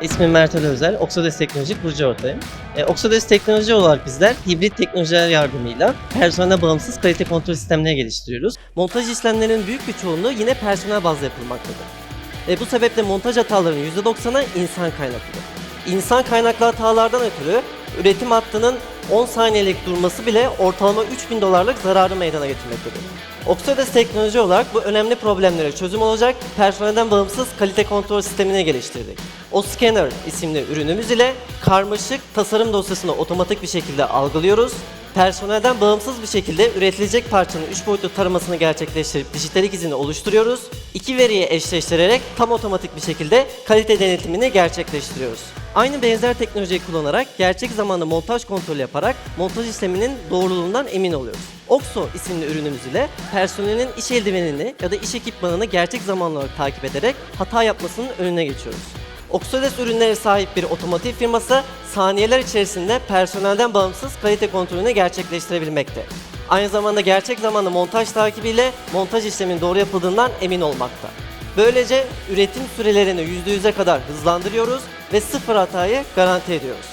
İsmim Mert Ali Özel, Oxodes Teknoloji kurucu ortağıyım. E, Oxodes Teknoloji olarak bizler hibrit teknolojiler yardımıyla personel bağımsız kalite kontrol sistemleri geliştiriyoruz. Montaj işlemlerinin büyük bir çoğunluğu yine personel bazlı yapılmaktadır. E, bu sebeple montaj hatalarının %90'ı insan kaynaklıdır. İnsan kaynaklı hatalardan ötürü üretim hattının 10 saniyelik durması bile ortalama 3000 dolarlık zararı meydana getirmektedir. Oxodes teknoloji olarak bu önemli problemlere çözüm olacak personelden bağımsız kalite kontrol sistemini geliştirdik. O Scanner isimli ürünümüz ile karmaşık tasarım dosyasını otomatik bir şekilde algılıyoruz. Personelden bağımsız bir şekilde üretilecek parçanın 3 boyutlu taramasını gerçekleştirip dijitalik izini oluşturuyoruz. İki veriyi eşleştirerek tam otomatik bir şekilde kalite denetimini gerçekleştiriyoruz. Aynı benzer teknolojiyi kullanarak gerçek zamanlı montaj kontrolü yaparak montaj işleminin doğruluğundan emin oluyoruz. Oxo isimli ürünümüz ile personelin iş eldivenini ya da iş ekipmanını gerçek zamanlı olarak takip ederek hata yapmasının önüne geçiyoruz. Oxodes ürünleri sahip bir otomotiv firması saniyeler içerisinde personelden bağımsız kalite kontrolünü gerçekleştirebilmekte. Aynı zamanda gerçek zamanlı montaj takibiyle montaj işleminin doğru yapıldığından emin olmakta. Böylece üretim sürelerini %100'e kadar hızlandırıyoruz ve sıfır hatayı garanti ediyoruz.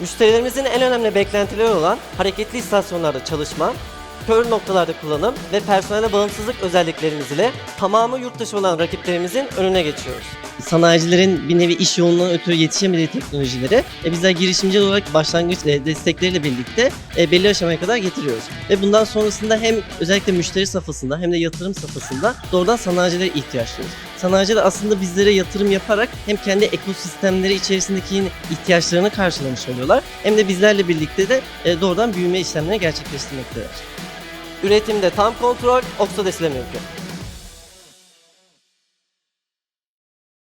Müşterilerimizin en önemli beklentileri olan hareketli istasyonlarda çalışma, kör noktalarda kullanım ve personele bağımsızlık özelliklerimiz ile tamamı yurt dışı olan rakiplerimizin önüne geçiyoruz. Sanayicilerin bir nevi iş yoğunluğundan ötürü yetişemediği teknolojileri e, bizler girişimci olarak başlangıç e, destekleriyle birlikte e, belli aşamaya kadar getiriyoruz. Ve bundan sonrasında hem özellikle müşteri safhasında hem de yatırım safhasında doğrudan sanayicilere ihtiyaç duyuyoruz. Sanayiciler aslında bizlere yatırım yaparak hem kendi ekosistemleri içerisindeki ihtiyaçlarını karşılamış oluyorlar hem de bizlerle birlikte de e, doğrudan büyüme işlemlerini gerçekleştirmektedir. Üretimde tam kontrol Oxodes ile mümkün.